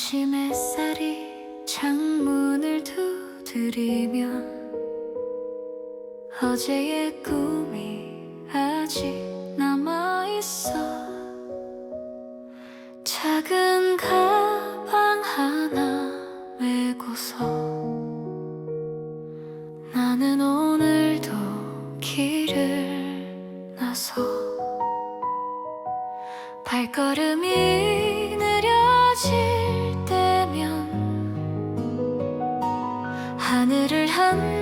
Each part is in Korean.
아침 햇살이 창문을 두드리면 어제의 꿈이 아직 남아있어. 작은 가방 하나 메고서 나는 오늘도 길을 나서 발걸음이 느려질 n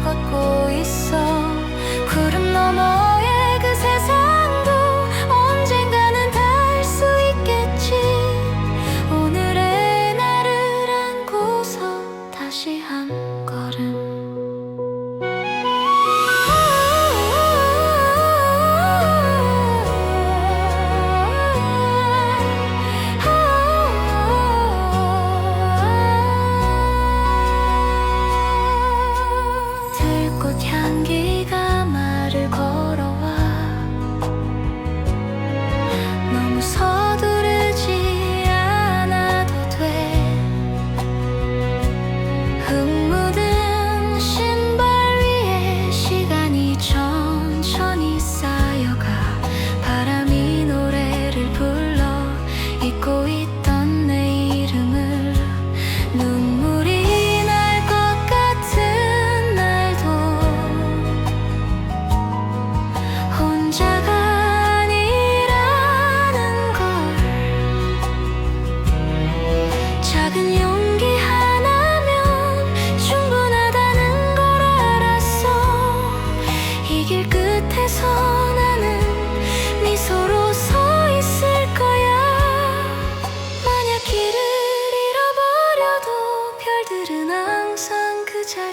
걷고 있어. 구름 너머의 그 세상도 언젠가는 닿을 수 있겠지. 오늘의 나를 안고서 다시 한 걸음.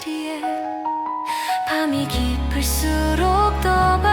자리에 밤이 깊을수록 더